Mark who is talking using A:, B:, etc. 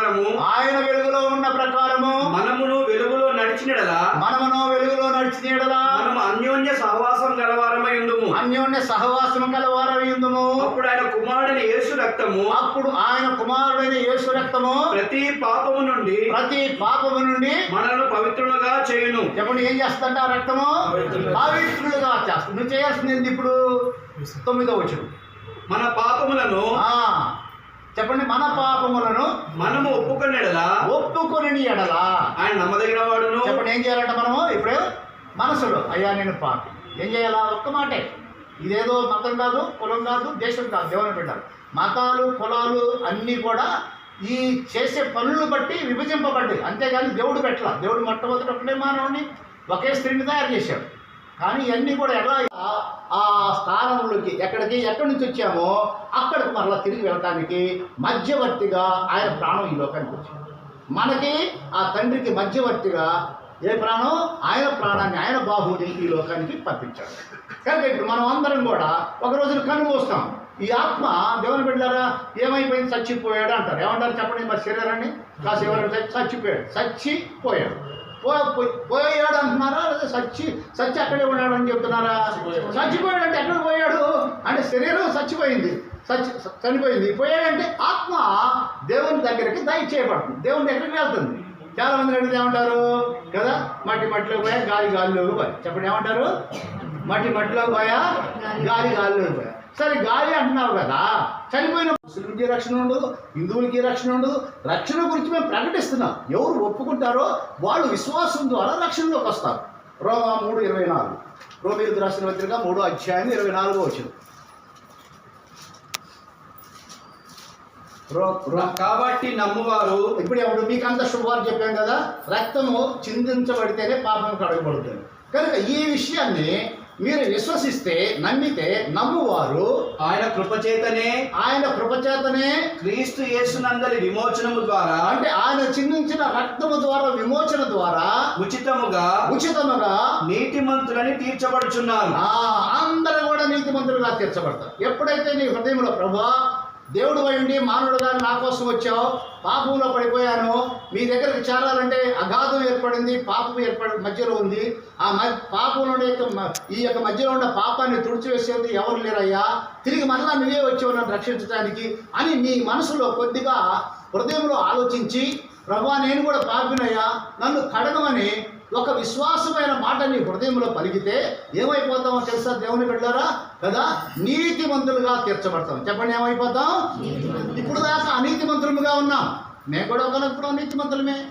A: ప్రకారము
B: ఆయన వెలుగులో ఉన్న ప్రకారము
A: మనమును వెలుగులో నడిచినడలా?
B: మనమును వెలుగులో నడిచిన యెడల
A: మనము అన్యోన్య సహవాసం గలవారమై ఉందుము.
B: అన్యోన్య సహవాసము కలవారయుందుము
A: అప్పుడు ఆయన కుమారుని యేసు రక్తము
B: అప్పుడు ఆయన కుమారుడైన యేసు రక్తము
A: ప్రతి పాపము నుండి
B: ప్రతి పాపము నుండి
A: మనల్ని పవిత్రులుగా చేయును.
B: చెప్పండి ఏం చేస్తుంట ఆ రక్తము పవిత్రులుగా చేస్తుంది నువ్వు చేయాల్సింది ఇప్పుడు? తొమ్మిదో వచ్చుడు
A: మన పాపములను
B: ఆ, చెప్పండి మన పాపములను
A: మనము ఒప్పుకొనేడలా?
B: ఒప్పుకొని ఎడల?
A: ఆయన నమ్మదగిన వాడును.
B: చెప్పండి ఏం చేయాలంట మనము? ఇప్పుడు మనసులో అయ్యా నేను పాపి. ఏం చేయాలా? ఒక్క మాటే. ఇదేదో మతం కాదు కులం కాదు దేశం కాదు దేవుని పెట్టారు మతాలు కులాలు అన్నీ కూడా ఈ చేసే పనులు బట్టి విభజింపబడ్డాయి. అంతేగాని దేవుడు పెట్టాల. దేవుడు మొట్టమొదటి ఒకటే మానవుని ఒకే స్త్రీని తయారు చేశాడు. కానీ ఇవన్నీ కూడా ఎలా ఆ- స్థానంలోకి ఎక్కడికి ఎక్కడి నుంచి వచ్చామో అక్కడికి మరలా తిరిగి వెళ్ళటానికి మధ్యవర్తిగా ఆయన ప్రాణం ఈ లోకానికి వచ్చింది. మనకి ఆ తండ్రికి మధ్యవర్తిగా ఏ ప్రాణం? ఆయన ప్రాణాన్ని ఆయన బాహుని ఈ లోకానికి పంపించాడు. కనుక ఇప్పుడు మనం అందరం కూడా ఒక రోజున కన్ను ఈ ఆత్మ దేవుని బిడ్డారా ఏమైపోయింది? చచ్చిపోయాడు అంటారు. ఏమంటారు చెప్పండి మరి శరీరాన్ని? కాసేపు చచ్చిపోయాడు. చచ్చిపోయాడు. పోయాడు అంటున్నారా లేదా చచ్చి చచ్చి అక్కడే ఉన్నాడు అని చెప్తున్నారా? చచ్చిపోయాడు అంటే ఎక్కడ పోయాడు? అంటే శరీరం చచ్చిపోయింది చచ్చి చనిపోయింది. పోయాడంటే ఆత్మ దేవుని దగ్గరికి దయచేయబడుతుంది దేవుని దగ్గరికి వెళ్తుంది. చాలా మంది అడిగితే ఏమంటారు? కదా మట్టి మట్టిలో పోయా గాలి గాలిలోకి పోయా. చెప్పండి ఏమంటారు? మట్టి మట్టిలో పోయా గాలి గాలిలోకి పోయా. సరే గాలి అంటున్నావు కదా చనిపోయిన ముస్లింకి రక్షణ ఉండదు హిందువులకి రక్షణ ఉండదు. రక్షణ గురించి మేము ప్రకటిస్తున్నాం. ఎవరు ఒప్పుకుంటారో వాళ్ళు విశ్వాసం ద్వారా రక్షణలోకి వస్తారు. రోమా మూడు ఇరవై నాలుగు. రోమిలకు రాసిన పత్రిక మూడో అధ్యాయం ఇరవై నాలుగో వచ్చింది
A: కాబట్టి నమ్మువారు
B: ఇప్పుడు ఎవడు మీకు అంత శుభవార్త చెప్పాం కదా. రక్తము చిందించబడితేనే పాపం కడగబడుతుంది కనుక ఈ విషయాన్ని మీరు విశ్వసిస్తే నమ్మితే నమ్మువారు.
A: ఆయన కృపచేతనే
B: ఆయన కృపచేతనే
A: క్రీస్తు యేసునందలి విమోచనము ద్వారా
B: అంటే ఆయన చిందించిన రక్తము ద్వారా విమోచన ద్వారా
A: ఉచితముగా
B: ఉచితముగా
A: నీతిమంతులని తీర్చబడుచున్నారు
B: అందరూ కూడా నీతిమంతులుగా తీర్చబడతారు. ఎప్పుడైతే నీ హృదయంలో ప్రభా దేవుడు అయ్యండి మానవుడుగా నా కోసం వచ్చావు. పాపంలో పడిపోయాను. మీ దగ్గరకు చేరాలంటే అగాధం ఏర్పడింది పాపం ఏర్పడి మధ్యలో ఉంది. ఆ మ పాపంలో యొక్క ఈ యొక్క మధ్యలో ఉన్న పాపాన్ని తుడిచివేసేది ఎవరు లేరయ్యా? తిరిగి మరలా నువ్వే వచ్చావు నన్ను రక్షించడానికి అని నీ మనసులో కొద్దిగా హృదయంలో ఆలోచించి ప్రభా నేను కూడా పాపినయ్యా. నన్ను కడగమని ఒక విశ్వాసమైన మాట నీ హృదయంలో పలికితే ఏమైపోతామో తెలుసా దేవుని బిడ్డారా కదా నీతిమంతులుగా తీర్చబడతాం. చెప్పండి ఏమైపోతాం? ఇప్పుడు దాకా అనీతిమంతులుగా ఉన్నాం. మేము కూడా ఒకనప్పుడు అనీతిమంతులమే.